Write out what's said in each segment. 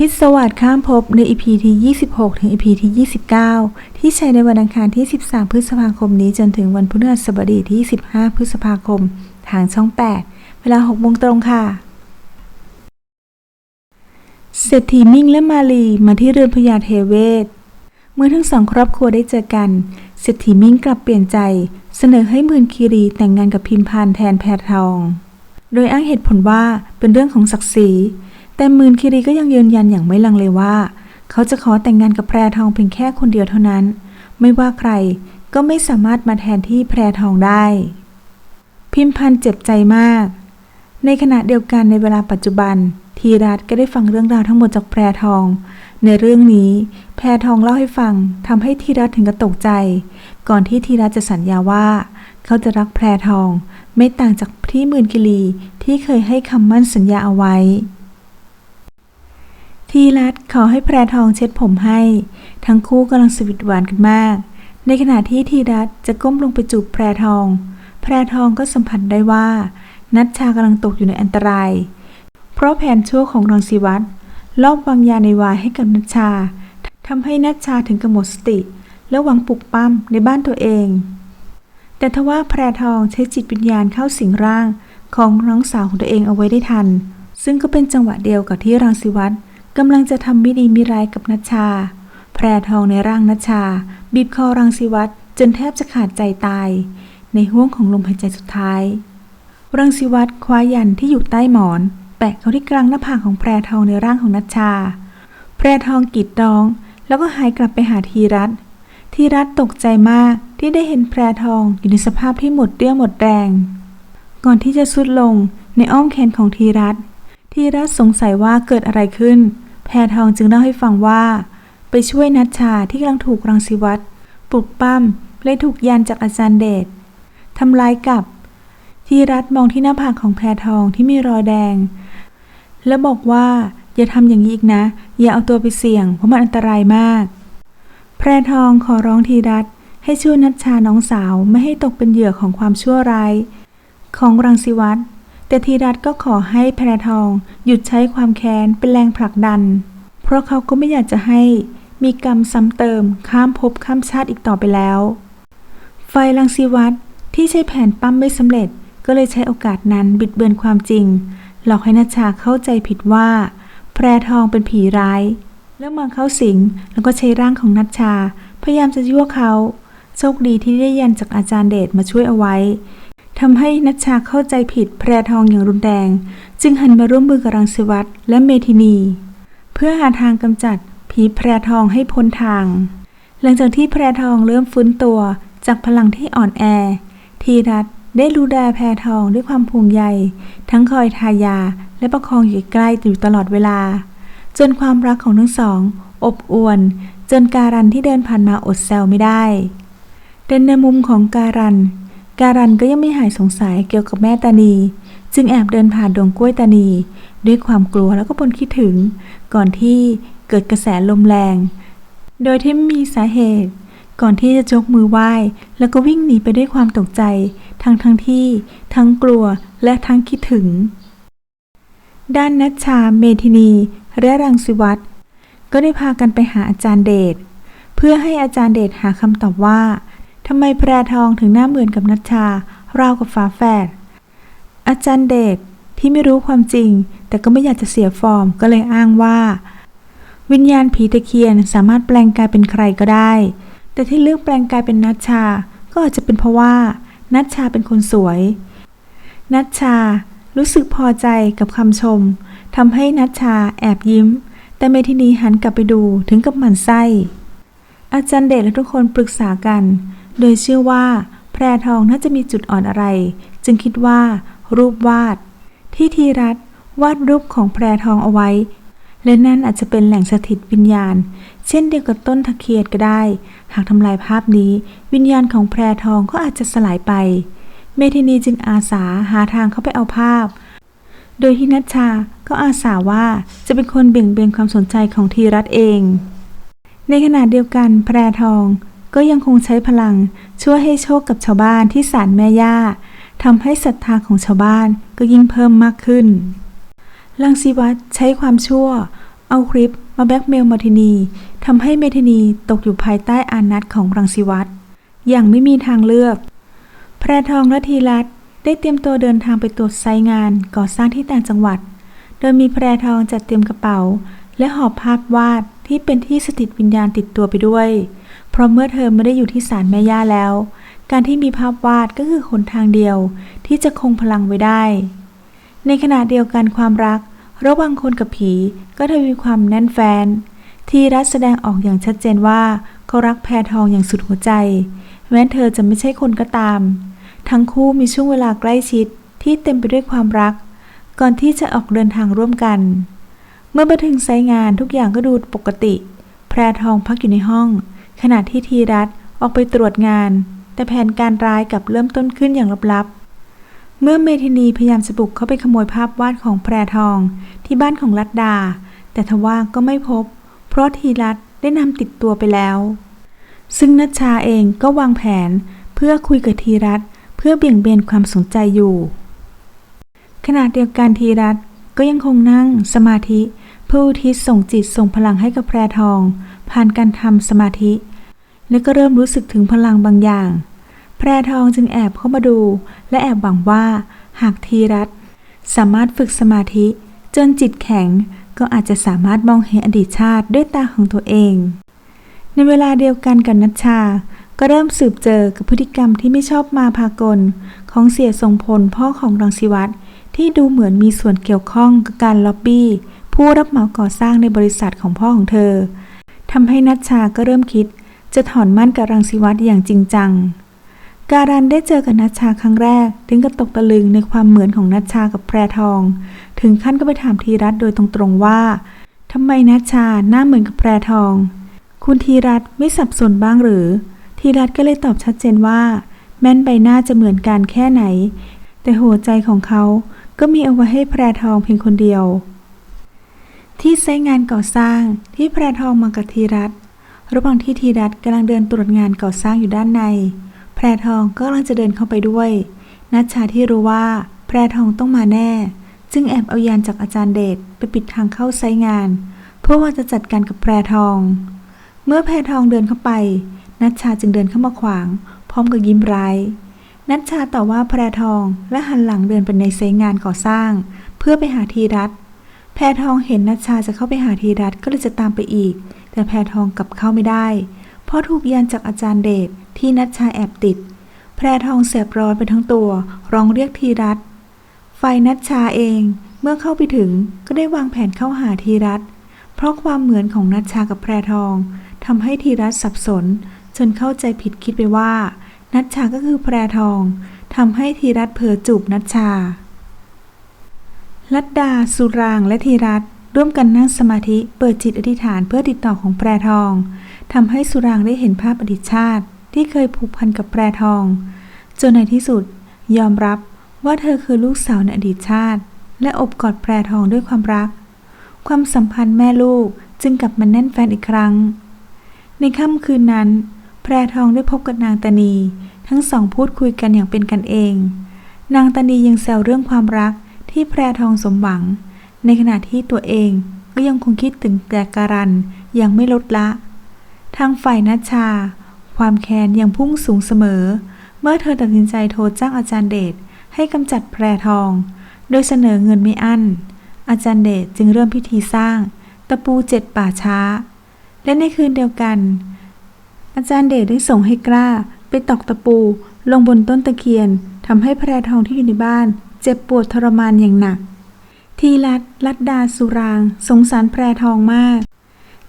พิศวาสข้ามภพใน EP ที่ 26 ถึง EP ที่ 29 ที่ใช้ในวันอังคารที่ 13 พฤษภาคมนี้จนถึงวันพฤหัสบดีที่ 15 พฤษภาคม ทางช่อง 8 เวลา6โมงตรงค่ะ เศรษฐีมิ่งและมาลีมาที่เรือนพญาเทเวศ เมื่อทั้งสองครอบครัวได้เจอกัน เศรษฐีมิ่งกลับเปลี่ยนใจ เสนอให้หมื่นคีรีแต่งงานกับพิมพานแทนแพรทอง โดยอ้างเหตุผลว่าเป็นเรื่องของศักดิ์ศรี แต่มื่นคีรีก็ยังยืนยันอย่างไม่ลังเลว่า เขาจะขอแต่งงานกับแพรทองเพียงแค่คนเดียวเท่านั้น ไม่ว่าใครก็ไม่สามารถมาแทนที่แพรทองได้ พิมพันธ์เจ็บใจมาก ในขณะเดียวกันในเวลาปัจจุบัน ทีรัตก็ได้ฟังเรื่องราวทั้งหมดจากแพรทอง ในเรื่องนี้ แพรทองเล่าให้ฟังทำให้ทีรัตถึงกับตกใจ ก่อนที่ทีรัตจะสัญญาว่า เขาจะรักแพรทอง ไม่ต่างจากที่หมื่นกิลีที่เคยให้คำมั่นสัญญาเอาไว้ ทีรัตขอให้แพรทองเช็ดผมให้ ทั้งคู่กำลังสวีทหวานกันมาก ในขณะที่ทีรัตจะก้มลงไปจูบแพรทอง แพรทองก็สัมผัสได้ว่า นัชชากำลังตกอยู่ในอันตราย เพราะแผนชั่วของรังสีวัตรลอบวางยาในวายให้กับนัชชาทำให้นัชชาถึงกับหมดสติ และหวังปลุกปั้มในบ้านตัวเอง แต่ทว่าแพรทองใช้จิตวิญญาณเข้าสิงร่างของน้องสาวของตัวเองเอาไว้ได้ทัน ซึ่งก็เป็นจังหวะเดียวกับที่รังสีวัตร กำลังจะทำม่ดีมิร้ายกับนัชชา แพรทองในร่างนัชชา บีบคอรังสีวัตรจนแทบจะขาดใจตาย ในห้วงของลมหายใจสุดท้าย รังสีวัตรคว้ายันที่อยู่ใต้หมอน แปะเข้าที่กลางหน้าผากของแพรทองในร่างของนัชชา แพรทองกรีดร้อง แล้วก็หายกลับไปหาทีรัตทีรัตตกใจมากที่ได้เห็นแพรทองอยู่ในสภาพที่หมดเรี่ยวหมดแรง ก่อนที่จะสุดลงในอ้อมแขนของทีรัตทีรัตสงสัยว่าเกิดอะไรขึ้น แพรทองจึงเล่าให้ฟังว่า ไปช่วยนัชชาที่กำลังถูกรังสีวัตรปลุกปั้มและถูกยันจากอาจารย์เดชทำลายกับ ทีรัตมองที่หน้าผากของแพรทองที่มีรอยแดง แล้วบอกว่าอย่าทำอย่างนี้อีกนะ อย่าเอาตัวไปเสี่ยงเพราะมันอันตรายมาก แพรทองขอร้องทีรัตให้ช่วยนัชชาน้องสาวไม่ให้ตกเป็นเหยื่อของความชั่วร้าย ของรังสิวัตร แต่ทีรัตก็ขอให้แพรทองหยุดใช้ความแค้นเป็นแรงผลักดัน เพราะเขาก็ไม่อยากจะให้มีกรรมซ้ำเติมข้ามภพข้ามชาติอีกต่อไปแล้ว ไฟรังสีวัตรที่ใช้แผนปั้มไม่สำเร็จก็เลยใช้โอกาสนั้นบิดเบือนความจริง หลอกให้นัชชาเข้าใจผิดว่า แพรทองเป็นผีร้าย แล้วมาเข้าสิงแล้วก็ใช้ร่างของนัชชา พยายามจะยั่วเขา โชคดีที่ได้ยันจากอาจารย์เดชมาช่วยเอาไว้ ทำให้นัชชาเข้าใจผิดแพรทองอย่างรุนแรง จึงหันมาร่วมมือกับรังสิวัตรและเมทินี เพื่อหาทางกำจัดผีแพรทองให้พ้นทาง หลังจากที่แพรทองเริ่มฟื้นตัวจากพลังที่อ่อนแอ ทีรัตได้ดูแลแพรทองด้วยความภูมิใยทั้งคอยทายาและประคองอยู่ใกล้อยู่ตลอดเวลา จนความรักของทั้งสอง อบอวลจนการันที่เดินผ่านมาอดแซวไม่ได้แต่ในมุมของการัน การันก็ยังไม่หายสงสัยเกี่ยวกับแม่ตานี จึงแอบเดินผ่านดงกล้วยตานี ด้วยความกลัวแล้วก็บนคิดถึง ก่อนที่เกิดกระแสลมแรง โดยที่ไม่มีสาเหตุ ก่อนที่จะจกมือไหว้ แล้วก็วิ่งหนีไปด้วยความตกใจ ทั้งทั้งที่ ทั้งกลัวและทั้งคิดถึง ด้านนัชชา เมทินี และรังสิวัตรก็ได้พากันไปหาอาจารย์เดชเพื่อให้อาจารย์เดชหาคำตอบว่า ทำไมแพรทองถึงหน้าเหมือนกับนัชชา ราวกับฝาแฝด อาจารย์เดชที่ไม่รู้ความจริง แต่ก็ไม่อยากจะเสียฟอร์มก็เลยอ้างว่า วิญญาณผีตะเคียนสามารถแปลงกายเป็นใครก็ได้ แต่ที่เลือกแปลงกายเป็นนัชชา ก็อาจจะเป็นเพราะว่า นัชชาเป็นคนสวย นัชชารู้สึกพอใจกับคำชมทำให้นัชชาแอบยิ้ม แต่เมทินีหันกลับไปดูถึงกับหมั่นไส้ อาจารย์เดชและทุกคนปรึกษากัน โดยเชื่อว่า แพรทองน่าจะมีจุดอ่อนอะไร จึงคิดว่า รูปวาด ที่ทีรัตวาดรูปของแพรทองเอาไว้ และนั่นอาจจะเป็นแหล่งสถิตวิญญาณ เช่นเดียวกับต้นตะเคียนก็ได้ หากทำลายภาพนี้ วิญญาณของแพรทองก็อาจจะสลายไป เมทินีจึงอาสาหาทางเข้าไปเอาภาพ โดยที่นัชชาก็อาสาว่าจะเป็นคนเบี่ยงเบนความสนใจของทีรัตเอง ในขณะเดียวกันแพรทอง ก็ยังคงใช้พลังช่วยให้โชคกับชาวบ้านที่ศาลแม่ย่าทำให้ศรัทธาของชาวบ้านก็ยิ่งเพิ่มมากขึ้น ลังสีวัตรใช้ความชั่ว เอาคลิปมาแบ็กเมลมาทินีทำให้เมทินีตกอยู่ภายใต้อานัตของรังสิวัตรอย่างไม่มีทางเลือก แพรทองและทีรัตได้เตรียมตัวเดินทางไปตรวจไซงานก่อสร้างที่ต่างจังหวัด โดยมีแพรทองจัดเตรียมกระเป๋า และหอบภาพวาดที่เป็นที่สถิตวิญญาณติดตัวไปด้วย เพราะเมื่อเธอไม่ได้อยู่ที่ศาลแม่ย่าแล้ว การที่มีภาพวาดก็คือหนทางเดียวที่จะคงพลังไว้ได้ ในขณะเดียวกันความรัก ระหว่างคนกับผีก็ทวีความแน่นแฟน ทีรัฐแสดงออกอย่างชัดเจนว่าเขารักแพรทองอย่างสุดหัวใจ แม้เธอจะไม่ใช่คนก็ตาม ทั้งคู่มีช่วงเวลาใกล้ชิดที่เต็มไปด้วยความรัก ก่อนที่จะออกเดินทางร่วมกัน เมื่อมาถึงไซงานทุกอย่างก็ดูปกติ แพรทองพักอยู่ในห้อง ขณะที่ทีรัฐออกไปตรวจงาน แต่แผนการร้ายกลับเริ่มต้นขึ้นอย่างลับๆ เมื่อเมทินีพยายามจะบุกเข้าไปขโมยภาพวาดของแพรทองที่บ้านของรัตดา แต่ทว่าก็ไม่พบ เพราะทีรัฐได้นำติดตัวไปแล้ว ซึ่งนัชชาเองก็วางแผนเพื่อคุยกับทีรัฐเพื่อเบี่ยงเบนความสนใจอยู่ ขณะเดียวกันทีรัฐก็ยังคงนั่งสมาธิเพื่ออุทิศส่งจิตส่งพลังให้กับแพรทอง ผ่านการทำสมาธิ และก็เริ่มรู้สึกถึงพลังบางอย่าง แพรทองจึงแอบเข้ามาดู และแอบหวังว่า หากทีรัฐสามารถฝึกสมาธิ จนจิตแข็งก็อาจจะสามารถมองเห็นอดีตชาติด้วยตาของตัวเอง ในเวลาเดียวกันกับนัชชา ก็เริ่มสืบเจอกับพฤติกรรมที่ไม่ชอบมาพากล ของเสียทรงพลพ่อของรังสิวัตรที่ดูเหมือนมีส่วนเกี่ยวข้องกับการล็อบบี้ ผู้รับเหมาก่อสร้างในบริษัทของพ่อของเธอ ทำให้นัชชาก็เริ่มคิด จะถอนมั่นกับรังสิวัตรอย่างจริงจัง การันได้เจอกับนัชชาครั้งแรก ถึงกับตกตะลึงในความเหมือนของนัชชากับแพรทอง ถึงขั้นก็ไปถามทีรัตโดยตรงๆว่าทำไมนัชชาหน้าเหมือนกับแพรทอง คุณทีรัตไม่สับสนบ้างหรือทีรัตก็เลยตอบชัดเจนว่า แม้นใบหน้าจะเหมือนกันแค่ไหน แต่หัวใจของเขาก็มีเอาไว้ให้แพรทองเพียงคนเดียว ที่ไซต์งานก่อสร้างที่แพรทองมากับทีรัตน์ระหว่างที่ทีรัตน์กำลังเดินตรวจงานก่อสร้างอยู่ด้านใน แพรทองก็กำลังจะเดินเข้าไปด้วย นัชชาที่รู้ว่า แพรทองต้องมาแน่ จึงแอบเอายานจากอาจารย์เดชไปปิดทางเข้าไซต์งาน เพื่อว่าจะจัดการกับแพรทอง เมื่อแพรทองเดินเข้าไป นัชชาจึงเดินเข้ามาขวาง พร้อมกับยิ้มร้ายนัชชาต่อว่าแพรทองและหันหลังเดินไปในไซต์งานก่อสร้าง เพื่อไปหาทีรัตน์ แพรทองเห็นนัชชาจะเข้าไปหาทีรัตก็เลยจะตามไปอีก แต่แพรทองกลับเข้าไม่ได้ เพราะถูกยันจากอาจารย์เดชที่นัชชาแอบติด แพรทองแสบร้อนไปทั้งตัวร้องเรียกทีรัตน์ฝ่ายนัชชาเองเมื่อเข้าไปถึงก็ได้วางแผนเข้าหาทีรัตเพราะความเหมือนของนัชชากับแพรทองทำให้ทีรัตสับสน จนเข้าใจผิดคิดไปว่า นัชชาก็คือแพรทองทำให้ทีรัตเผลอจูบนัชชา ลัดดา สุรางและธีรัตร่วมกันนั่งสมาธิเปิดจิตอธิษฐานเพื่อติดต่อของแพรทองทำให้สุรางได้เห็นภาพอดีตชาติ ที่เคยผูกพันกับแพรทอง จนในที่สุด ยอมรับว่าเธอคือลูกสาวในอดีตชาติ และอบกอดแพรทองด้วยความรัก ความสัมพันธ์แม่ลูกจึงกลับมาแน่นแฟนอีกครั้ง ในค่ำคืนนั้น แพรทองได้พบกับนางตานี ทั้งสองพูดคุยกันอย่างเป็นกันเอง นางตานียังแซวเรื่องความรัก ที่แพรทองสมหวัง ในขณะที่ตัวเองก็ยังคงคิดถึงแต่การันยังไม่ลดละ ทางฝ่ายนัชชา ความแค้นยังพุ่งสูงเสมอ เมื่อเธอตัดสินใจโทรจ้างอาจารย์เดชให้กำจัดแพรทอง โดยเสนอเงินไม่อั้น อาจารย์เดชจึงเริ่มพิธีสร้าง ตะปูเจ็ดป่าช้า และในคืนเดียวกัน อาจารย์เดชได้ส่งให้กล้าไปตอกตะปูลงบนต้นตะเคียนทำให้แพรทองที่อยู่ในบ้าน เจ็บปวดทรมานอย่างหนัก ทีรัตลัดดาสุราง สงสารแพรทองมาก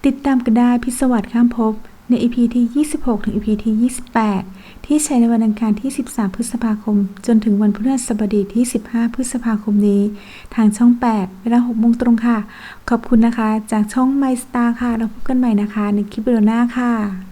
ติดตามกันได้พิศวัตข้ามภพใน EP ที่ 26 ถึง EP ที่ 28 ที่ใช้ในวันอังคารที่ 13 พฤษภาคม จนถึงวันพฤหัสบดีที่ 15 พฤษภาคมนี้ ทางช่อง 8 เวลา6โมงตรงค่ะ ขอบคุณนะคะ จากช่อง My Star ค่ะ เราพบกันใหม่นะคะ ในคลิปวิดีโอหน้าค่ะ